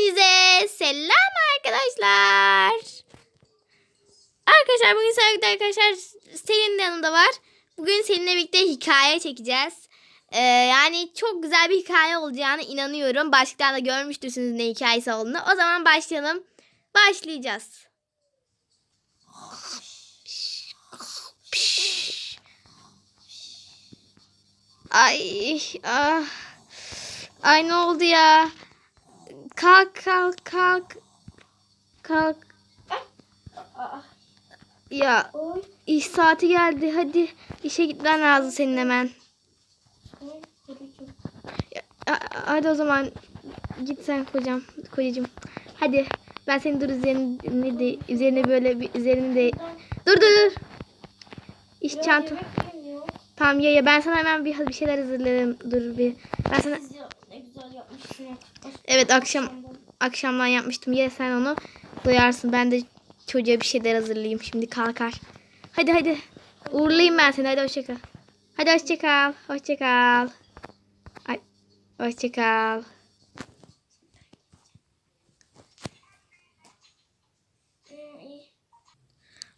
Hepinize selam arkadaşlar. Arkadaşlar bugün sevgili arkadaşlar Selin de yanımda var. Bugün seninle birlikte hikaye çekeceğiz. Ee, yani çok güzel bir hikaye olacağına inanıyorum. Başlıktan da görmüştürsünüz ne hikayesi olduğunu. O zaman başlayalım. Başlayacağız. Ay, ah. Ay ne oldu ya? Kalk kalk kalk. Kalk. Ya iş saati geldi. Hadi işe gitmen lazım senin hemen. Hadi o zaman git sen kocam, kocacığım. Hadi ben seni dur üzerine de üzerine böyle bir üzerine de dur dur dur. İş çanta. Tamam ya ya ben sana hemen bir bir şeyler hazırlarım. Dur bir. Ben sana. Evet akşam akşamdan yapmıştım. Ye sen onu doyarsın. Ben de çocuğa bir şeyler hazırlayayım. Şimdi kalkar. Hadi hadi. Uğurlayayım ben seni. Hadi hoşça kal. Hadi hoşça kal. Hoşça kal. Ay hoşça kal.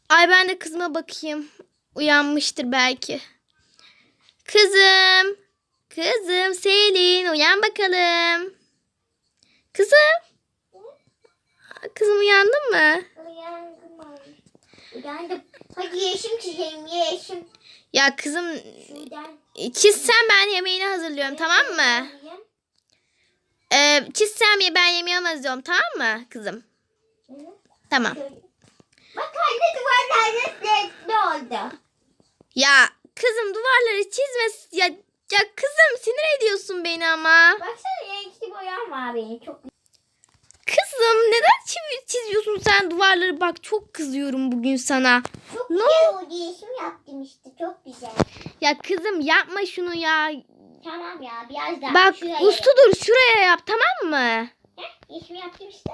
Ay ben de kızıma bakayım. Uyanmıştır belki. Kızım. Kızım Selin uyan bakalım. Kızım. Kızım uyandın mı? Uyandım abi. Uyandım. Hadi yeşim çizeyim yeşim. Ya kızım çizsen ben yemeğini hazırlıyorum tamam mı? Ee, çizsem ya ben yemeğimi hazırlıyorum tamam mı kızım? Tamam. Bak anne duvarlar ne oldu? Ya kızım duvarları çizme. Ya, ya kızım sinir ediyorsun beni ama. Baksana renkli boyam var benim çok. Kızım neden çiz- çiziyorsun sen duvarları? Bak çok kızıyorum bugün sana. Çok Ne güzel oldu yeşim yaptım işte çok güzel. Ya kızım yapma şunu ya. Tamam ya biraz daha. Bak şuraya uslu dur şuraya yap tamam mı? Heh, Yeşim yaptım işte.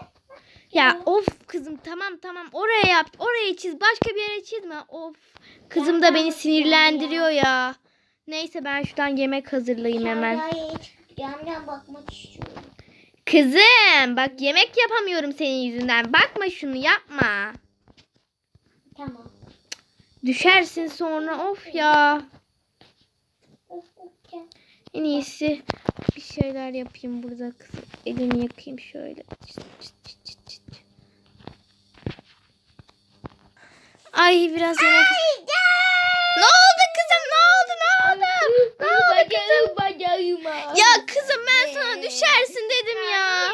Ya of kızım tamam tamam oraya yap. Orayı çiz. Başka bir yere çizme. Of. Kızım da beni sinirlendiriyor ya. Neyse ben şuradan yemek hazırlayayım hemen. Bakmak istiyorum. Kızım bak yemek yapamıyorum senin yüzünden. Bakma şunu yapma. Tamam. Düşersin sonra of ya. En iyisi bir şeyler yapayım burada kızım. Elimi yakayım şöyle. Çıt, çıt, çıt, çıt, çıt. Ay biraz yemek. Ne oldu kızım? Ne oldu? Ne oldu? Ne oldu kızım? Bacağıma. Ya kızım ben sana düşersin dedim ya.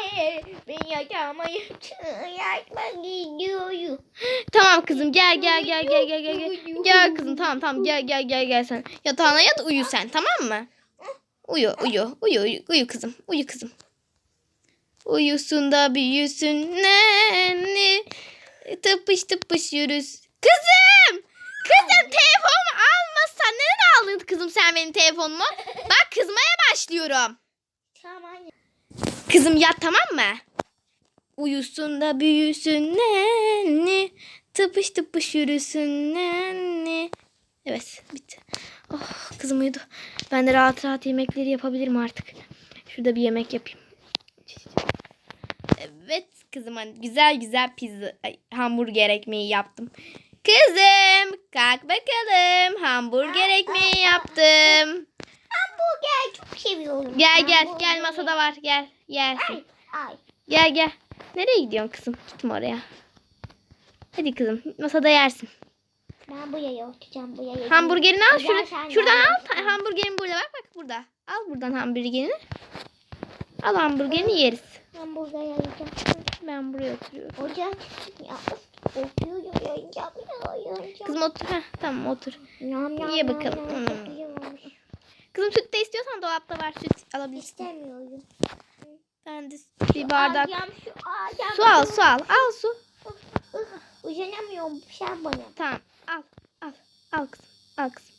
Ben gidiyorum. Tamam kızım gel gel gel gel gel gel gel. Gel kızım tamam tamam gel gel gel gel sen. Yatağına yat uyu sen tamam mı? Uyu uyu uyu uyu, uyu kızım uyu kızım. Uyusun da büyüsün ne tıpış tıpış yürüs. Kızım! Kızım telefonumu almazsan neden aldın kızım sen benim telefonumu? Bak kızmaya başlıyorum. Tamam. Kızım yat tamam mı? Uyusun da büyüsün nenni. Tıpış tıpış yürüsün nenni. Evet bitti. Oh kızım uyudu. Ben de rahat rahat yemekleri yapabilirim artık. Şurada bir yemek yapayım. Evet kızım hani güzel güzel pizza, ay, hamburger ekmeği yaptım. Kızım kalk bakalım hamburger ekmeği yaptım. Hamburger çok seviyorum. Gel gel Hamburger. gel masada var gel ay. Gel gel. Nereye gidiyorsun kızım? Gitme oraya. Hadi kızım masada yersin. Ben bu yaya oturacağım bu yaya. Hamburgerini al de Şuradan al. Hamburgerin burada bak bak burada. Al buradan hamburgerini. Al hamburgerini yeriz. Hamburger yayacağım. Ben buraya oturuyorum. Çıksın ya. Kızım otur. Heh, tamam otur. Yam, yam, ye yam, bakalım. yam, Hmm. Olmuş. Kızım süt de istiyorsan dolapta var. Süt alabilirsin. İstemiyorum. Ben de bir bardak. Ağacağım şu ağacağım. Su al su al. Al su. Uzanamıyorum sen bana. Tamam. Al. Al. Al kızım. Al kızım.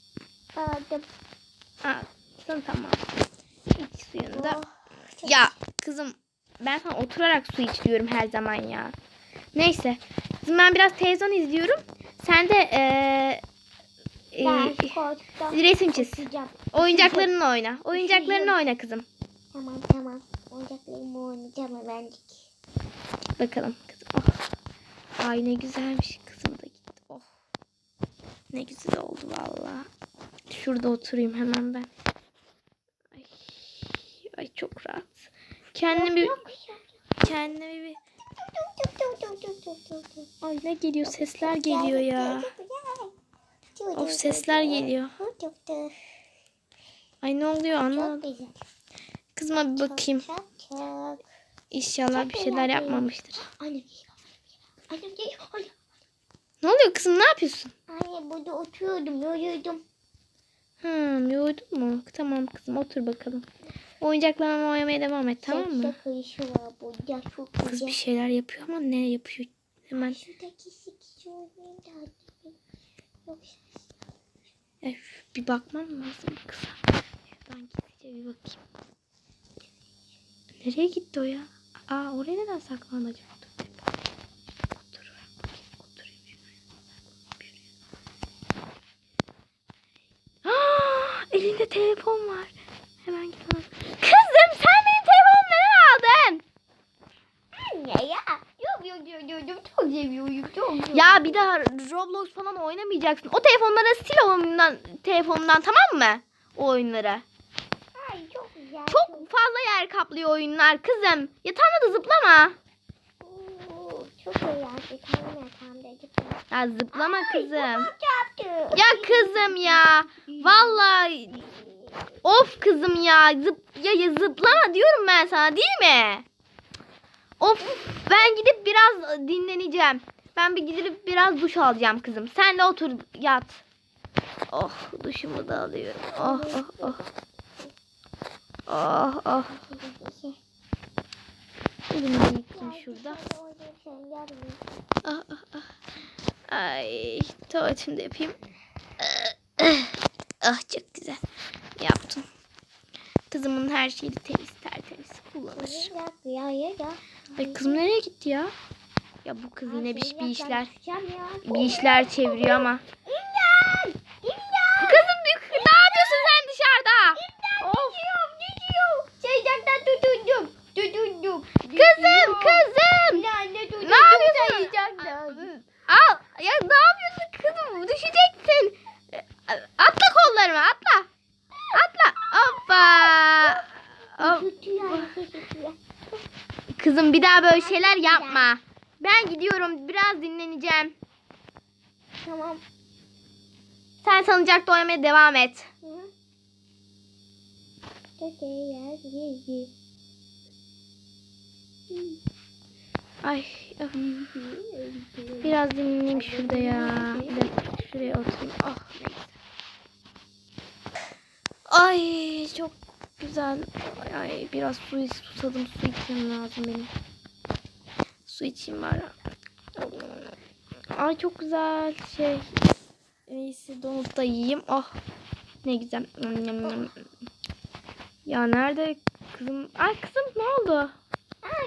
Aldım. Al. Kızım tamam. İç suyunu da. Oh, Ya kızım ben sana oturarak su iç diyorum her zaman ya. Neyse. Kızım ben biraz televizyon izliyorum. Sen de Ben şu koltukta resim çiz. oturacağım. Oyuncaklarınla oyna. Oyuncaklarınla oyna kızım. Tamam tamam. Oyuncaklarımı oynayacağım hemencik. Bakalım kızım. Oh. Ay ne güzelmiş kızım da gitti. Oh. Ne güzel oldu valla. Şurada oturayım hemen ben. Ay, ay çok rahat. Kendimi bir, kendime bir Ay ne geliyor? Sesler geliyor ya. Of sesler geliyor. Ay ne oluyor anlamadım. Kızıma bir bakayım. İnşallah bir şeyler yapmamıştır. Ne oluyor kızım? Ne yapıyorsun? anne burada oturuyordum, yoruyordum. Hmm, yoğurdun mu? Tamam kızım otur bakalım. Oyuncaklarla oynamaya devam et tamam mı? Kız bir şeyler yapıyor ama ne yapıyor? Hemen Şuradaki sik oynayayım da hadi. Yoksa Öf, bir bakmam lazım kıza. Şuradan gizlice bir bakayım. Nereye gitti o ya? Aa oraya neden saklandı acaba? Dur. Otur. Aa, elinde telefon var. Hemen al. Kızım sen benim telefonumu neden aldın? Anne ya. Yok yok yok yok yok çok seviyorum çok seviyorum. Ya bir daha Roblox falan oynamayacaksın. O telefonları sil oyundan, telefonundan tamam mı? O oyunları. Ay çok güzel. Çok fazla yer kaplıyor oyunlar kızım. Yatağına da zıplama. Çok eğlenceli. Tamam. Ya zıplama kızım. Bak yaptı. Ya kızım ya. Vallahi of kızım ya. Zıp ya, ya zıplama diyorum ben sana değil mi? Of ben gidip biraz dinleneceğim. Ben bir gidip biraz duş alacağım kızım. Sen de otur yat. Oh duşumu da alıyorum. Oh oh oh. Oh oh. Elimi şurada. Ah, ah, ah. Ay tuvaletimi de yapayım. Ah çok güzel. Yaptım. Kızımın her şeyi temiz tertemiz kullanır. Ya ya ya. Ay kızım nereye gitti ya? Ya bu kız yine bir, bir işler bir işler çeviriyor ama. İmdat! İmdat! Kızım ne ne yapıyorsun sen dışarıda? Of. Gidiyorum, gidiyorum. Şeyden tutundum. Tutundum. Kızım kızım. Anne tutundum. Ne yapıyorsun? Sayacaklar. Al ya ne yapıyorsun kızım? Düşeceksin. Atla kollarıma atla. Atla. Hoppa. Kızım bir daha böyle şeyler yapma. Ben gidiyorum. Biraz dinleneceğim. Tamam. Sen salıncakta oynamaya devam et. Ay biraz dinleneyim şurada ya. Bir dakika şuraya oturayım. Ah ne güzel. Ay çok güzel. Ay, ay biraz su susadım. Su içmem lazım benim. Su içeyim bari. Ay çok güzel şey. En iyisi donut da yiyeyim. Oh ne güzel. Ya nerede kızım? Ay kızım ne oldu?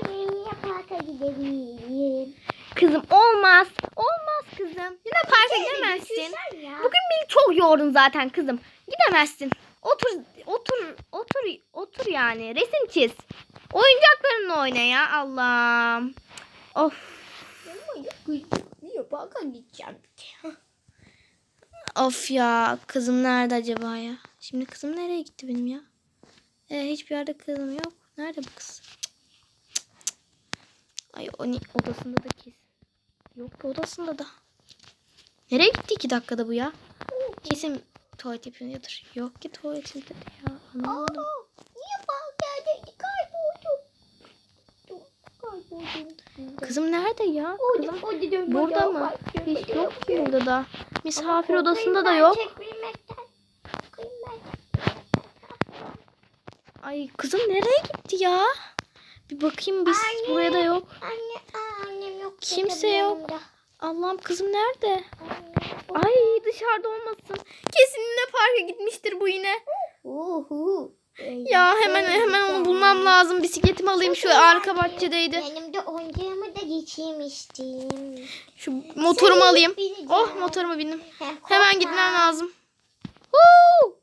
Niye parka gidelim? Kızım olmaz. Olmaz kızım. Yine parka gidemezsin. Düşünsen ya. Bugün beni çok yordun zaten kızım. Gidemezsin. Otur, otur, otur, otur yani. Resim çiz. Oyuncaklarınla oyna ya Allah'ım. Of. Parka gideceğim? Of ya. Kızım nerede acaba ya? Şimdi kızım nereye gitti benim ya? Ee, hiçbir yerde kızım yok. Nerede bu kız? Cık, cık, cık. Ay o ni- odasında da kesin. Yok ki odasında da. Nereye gitti iki dakikada bu ya? Kesin tuvalet yapıyordur. Yok ki tuvaletinde de ya. Anlamadım. Aa, niye? Kayboldum. Kayboldum. Kızım nerede ya? Kızım burada mı? Hiç yok ki burada da. Misafir odasında da yok. Ay kızım nereye gitti ya? Bir bakayım biz Anne. buraya da yok. Anne, aa, annem yok. Kimse yok. Allah'ım kızım nerede? Anne, Ay dışarıda olmasın. Kesin yine parka gitmiştir bu yine. Uhu. Ya hemen hemen onu bulmam lazım. Bisikletimi alayım şu arka bahçedeydi. Benim de oyuncağımı da geçirmiştim. Şu motorumu alayım. Oh motoruma bindim. Hem Hemen gitmem lazım. Huu!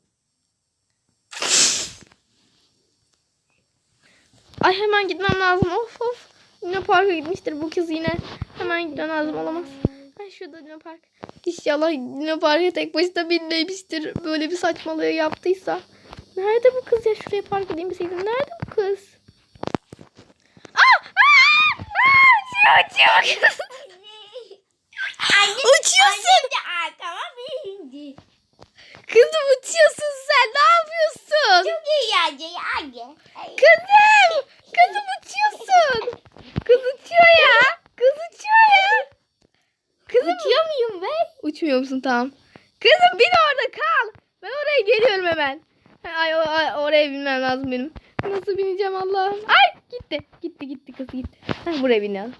Ay hemen gitmem lazım. Of of. Ne Luna Park'a gitmiştir bu kız yine. Hemen gitmem lazım olamaz. Ay şurada Luna Park. İnşallah Park'a tek başına binmemiştir. Böyle bir saçmalığı yaptıysa. Nerede bu kız ya? Şuraya park edeyim deseydim. Nerede bu kız? Aa! Aa! Aa! Uçuyor, uçuyor kız. Uçuyorsun. arkama bindi. Kızım uçuyorsun sen. Ne yapıyorsun? Çok eğlenceli anne. Kızım. Kızım uçuyorsun. Kız uçuyor ya. Kız uçuyor ya. Kızım. Uçuyor muyum ben? Uçmuyor musun tamam. Kızım bin orada kal. Ben oraya geliyorum hemen. Ay, ay, oraya binmem lazım benim. Nasıl bineceğim Allah'ım? Ay gitti. Gitti gitti kız gitti. Ha, buraya biniyorum.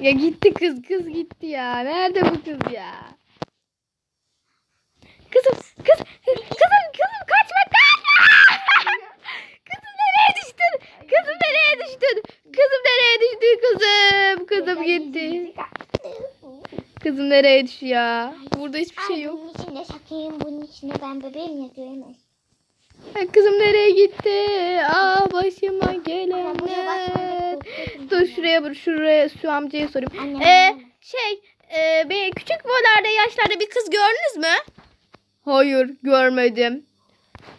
Ya gitti kız kız gitti ya. Nerede bu kız ya? Kızım kız kızım kızım kaçma kaçma. kızım nereye düştün? Kızım nereye düştün? Kızım nereye düştü kızım? Kızım gitti. Kızım nereye düştü ya? Burada hiçbir şey yok. Bunun içinde sakayım. Bunun içinde ben bebeğim ya göremez. Ay, Kızım nereye gitti? Aa başıma Ama buraya gelenler. Dur ya. şuraya şuraya şu amcaya sorayım. Annem, Ee, annem. şey e, be, küçük boylarda yaşlarda bir kız gördünüz mü? Hayır görmedim.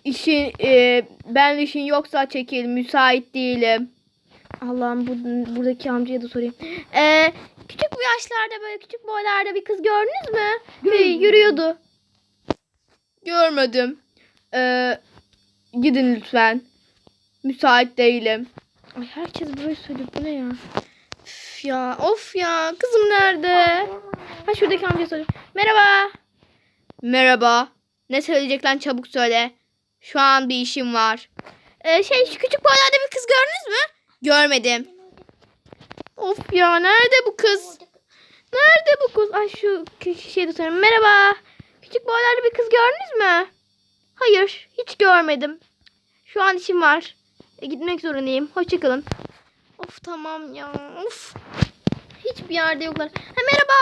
İşin e, ben işin yoksa çekil müsait değilim. Allah'ım bu, buradaki amcaya da sorayım. Ee, yaşlarda böyle küçük boylarda bir kız gördünüz mü? Şey, yürüyordu. Görmedim. Ee, gidin lütfen. Müsait değilim. Ay herkes böyle söylüyor. Bu ne ya? Üf ya. Of ya. Kızım nerede? Ha şuradaki amcaya sorayım. Merhaba. Merhaba. Ne söyleyecek lan çabuk söyle. Şu an bir işim var. Ee, şey şu küçük boylarda bir kız gördünüz mü? Görmedim. Of ya nerede bu kız? Ay şu küçük şeyde sorayım. Merhaba. Küçük boylarda bir kız gördünüz mü? Hayır. Hiç görmedim. Şu an işim var. E, gitmek zorundayım. Hoşçakalın. Of tamam ya. Of. Hiçbir yerde yoklar. Ha merhaba.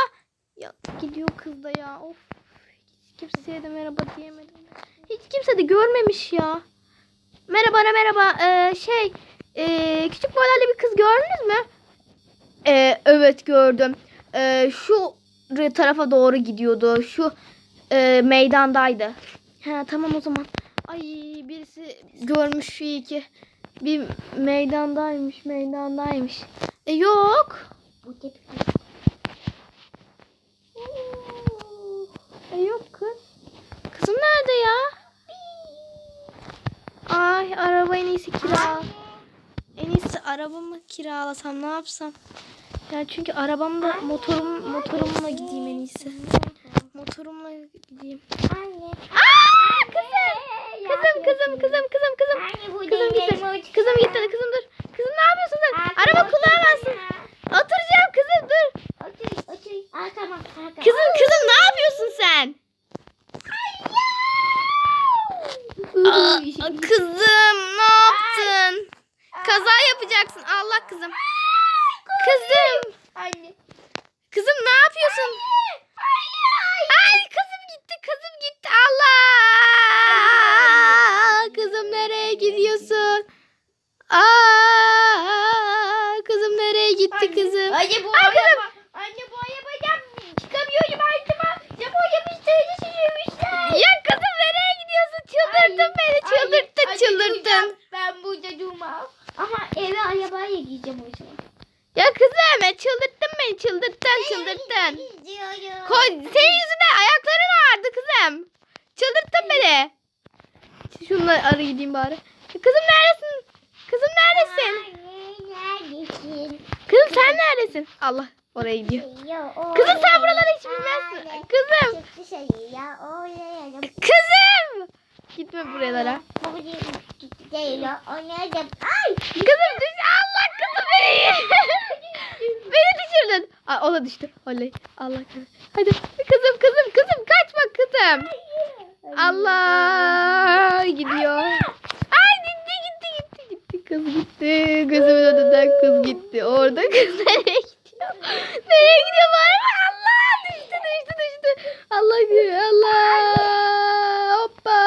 Ya gidiyor kız da ya. Of. Hiç kimseye de merhaba diyemedim. Hiç kimse de görmemiş ya. Merhaba merhaba. Ee, şey ee, küçük boylarla bir kız gördünüz mü? Ee, evet gördüm. Ee, şu tarafa doğru gidiyordu. Şu ee, meydandaydı. Ha tamam o zaman. Ay birisi görmüş iyi ki. Bir meydandaymış, meydandaymış. E yok. E yok kız. Kızım nerede ya? Ay araba en iyisi kira. En iyisi arabamı kiralasam ne yapsam? Ya çünkü arabamda motorum motorumla gideyim en iyisi. Motorumla gideyim. Anne. Aa kızım. Kızım kızım kızım kızım kızım. Kızım gitti. Kızım gitti. Kızım dur. Kızım ne yapıyorsun sen? Araba kullanamazsın. Oturacağım kızım dur. Otur otur. Aa, tamam. Kızım kızım ne yapıyorsun sen? Aa, kızım ne yaptın? Kaza yapacaksın. Allah kızım. Kızım. Anne. Kızım ne yapıyorsun? Ay kızım gitti. Kızım gitti. Allah. Kızım nereye gidiyorsun? Aa, kızım nereye gitti kızım? Anne bu Ay, kızım. Anne bu arabadan çıkamıyorum altıma. Japon yapıştırıcı sürüyormüşler. Ya kızım nereye gidiyorsun? Çıldırttın beni. Çıldırttın Anne, çıldırttın. Ben burada durmam. Ama eve arabaya gideceğim o zaman. Ya kızım çıldırttın beni. Çıldırttın çıldırttın. Koy, senin yüzünden ayakların ağrıdı kızım. Çıldırttın beni. Şunları ara gideyim bari. Kızım neredesin? Kızım neredesin? Kızım sen neredesin? Allah oraya gidiyor. Kızım sen buraları hiç bilmezsin. Kızım. Oraya. Kızım. Gitme buralara. Buraya oynayalım. Ay. Kızım düş. Allah kızım beni. beni düşürdün. Aa, o da düştü. Oley. Allah kızım. Hadi kızım kızım kızım kaçma kızım. Allah gidiyor. Ay gitti gitti gitti gitti kız gitti. Gözümün önünden kız gitti. Orada kız nereye gidiyor? Nereye gidiyor bu araba? Allah düştü düştü düştü. Allah Allah. Hoppa.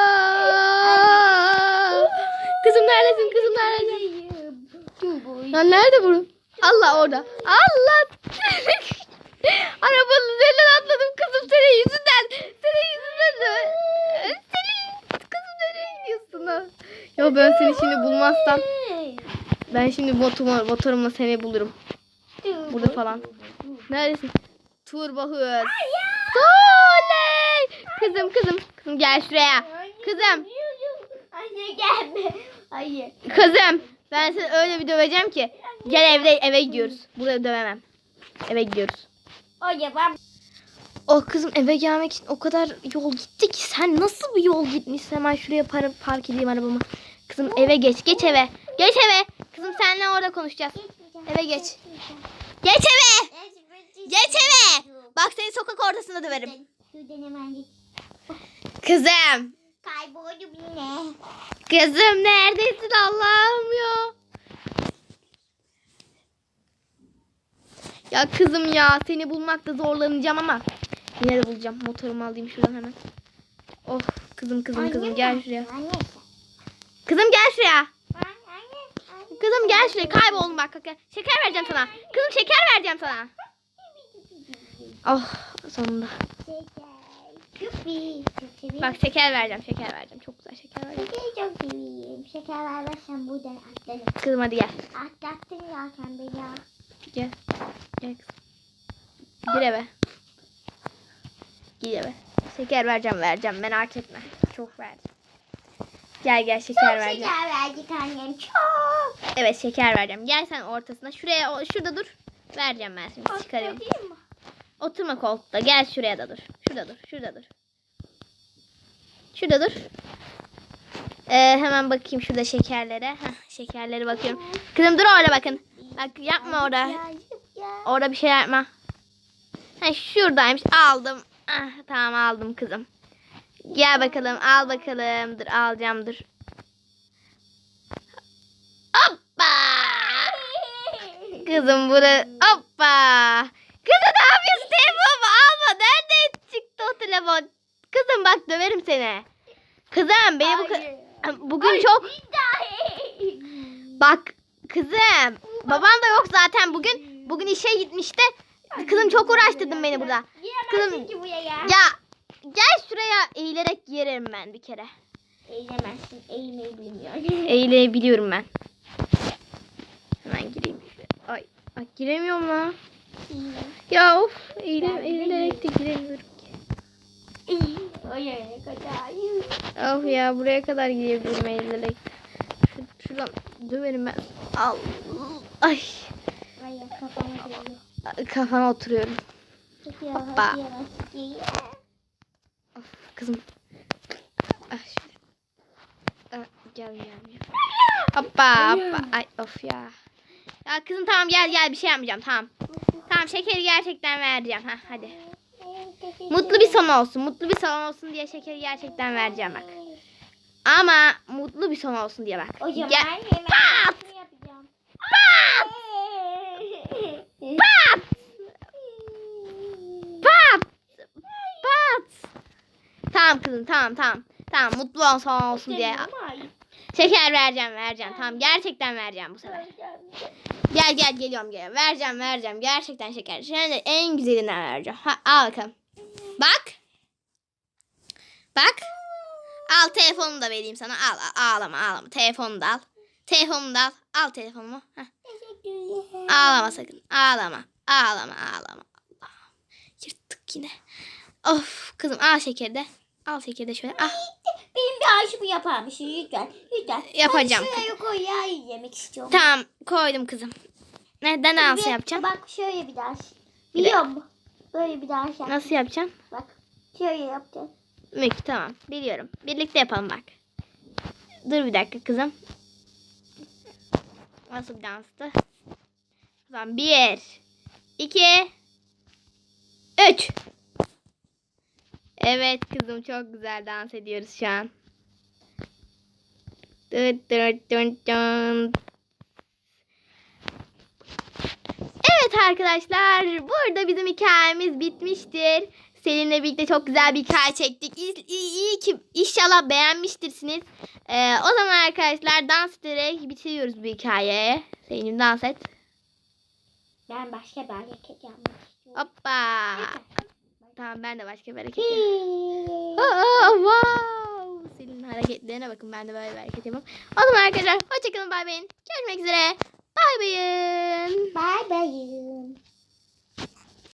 Kızım neredesin kızım neredesin? Lan nerede bu? Allah orada. Allah. Arabanın üzerinden atladım kızım senin yüzünden. Senin yüzünden de. Senin kızım nereye gidiyorsun ha? Ya ben seni şimdi bulmazsam ben şimdi motorumla, motorumla seni bulurum. Burada falan. Neredesin? Turbo hız. Oley! Kızım kızım. Kızım gel şuraya. Kızım. Anne gelme. Hayır. Kızım. Ben seni öyle bir döveceğim ki. Gel evde eve gidiyoruz. Burada dövemem. Eve gidiyoruz. Hayır ben. O kızım eve gelmek için o kadar yol gitti ki sen nasıl bir yol gitmişsin hemen şuraya park edeyim arabamı. Kızım eve geç geç eve. Geç eve. Kızım seninle orada konuşacağız. Eve geç. Geç eve. Geç eve. Bak seni sokak ortasında döverim. Kızım. Kayboldum yine. Kızım neredesin Allah'ım ya. Ya kızım ya seni bulmakta zorlanacağım ama yine de bulacağım. Motorumu alayım şuradan hemen. Oh kızım kızım kızım gel şuraya. Anne. Kızım gel şuraya. Kızım gel şuraya kayboldum bak. Şeker vereceğim sana. Kızım şeker vereceğim sana. Oh sonunda. Bak şeker vereceğim şeker vereceğim. Çok güzel şeker vereceğim. Şekeri çok seviyorum. Şeker vermezsen buradan atlarım. Kızım hadi gel. Atlattın ya sen beni ya. Gel. Gel kızım. Gir eve. Gir eve. Şeker vereceğim vereceğim. Merak etme. Çok verdim. Gel gel şeker Çok vereceğim. şeker verdik annem. Çok. Evet şeker vereceğim. Gel sen ortasına. Şuraya o- şurada dur. Vereceğim ben şimdi. Çıkarıyorum. Değil mi? Oturma koltukta. Gel şuraya da dur. Şurada dur. Şurada dur. Şurada dur. Ee, hemen bakayım şurada şekerlere. Heh, şekerlere bakıyorum. Kızım dur orada bakın. Bak yapma orada. Birazcık ya. Orada bir şey yapma. Ha, şuradaymış. Aldım. Ah, tamam aldım kızım. Gel bakalım. Al bakalım. Dur alacağım dur. Hoppa. Kızım bura. Hoppa. Kızım ne yapıyorsun? Telefonumu alma. Nerede çıktı o telefon? Kızım bak döverim seni. Kızım beni bu bugün çok İddia. Bak kızım. Babam da yok zaten bugün. Bugün işe gitmişti. Kızım çok uğraştırdın beni burada. Kızım-. Ya gel şuraya eğilerek yerim ben bir kere. Eğilemezsin. Eğilmeyi bilmiyor. Eğilebiliyorum ben. Hemen gireyim. Ay, ay giremiyorum lan. Ya of eğile, eğilerek de giremiyorum ki. Kadar. Of ya buraya kadar girebilirim eğilerek. Şu, şuradan döverim ben. Al. Ay Hayır kafama geliyor. kafama oturuyorum. Hoppa. Kızım. Ah şöyle. Ah, gel gel gel. Hoppa hoppa. Ay of ya. Ya kızım tamam gel gel bir şey yapmayacağım tamam. Tamam şekeri gerçekten vereceğim. Ha hadi. Mutlu bir son olsun. Mutlu bir son olsun diye şekeri gerçekten vereceğim bak. Ama mutlu bir son olsun diye bak. Zaman Gel. Pat! şunu yapacağım. Pat! Pat! Pat! Tamam tamam tamam. Tamam mutlu ol son olsun diye. Şeker vereceğim vereceğim. Tamam gerçekten vereceğim bu sefer. Gel gel geliyorum geliyorum. Vereceğim vereceğim. Gerçekten şeker. Şimdi en güzelinden vereceğim. Ha, al bakalım. Bak. Bak. Al telefonumu da vereyim sana. Al, al ağlama ağlama. Telefonunu da al. Telefonumu da al. Al telefonumu. Heh. Ağlama sakın. Ağlama. Ağlama ağlama. Allah'ım. Yırttık yine. Of kızım al şekeri de. Al şekeri de şöyle. Ah. Benim bir aşımı yapar mısın lütfen? Lütfen. Yapacağım. Ben şuraya koy ya yemek istiyorum. Tamam koydum kızım. Neden Bir- yapacağım? Bak şöyle bir daha. Bir de- Biliyor musun? Böyle bir daha şey. Nasıl yapacağım? Bak. Şöyle yapacağız. Peki tamam. Biliyorum. Birlikte yapalım bak. Dur bir dakika kızım. Nasıl bir danstı? Tamam. Bir. iki, Üç. Evet kızım çok güzel dans ediyoruz şu an. Evet arkadaşlar burada bizim hikayemiz bitmiştir. Seninle birlikte çok güzel bir hikaye çektik. İyi, iyi, iyi ki inşallah beğenmiştirsiniz. Ee, o zaman arkadaşlar dans ederek bitiriyoruz bu hikayeyi. Senin dans et. Ben başka bir hareket yapmak istiyorum. Hoppa. Neyse. Tamam ben de başka bir hareket yapayım. Aa, wow. Senin hareketlerine bakın ben de böyle bir hareket yapayım. O zaman arkadaşlar hoşçakalın bay bayın. Görüşmek üzere. Bay bayın. Bye bye.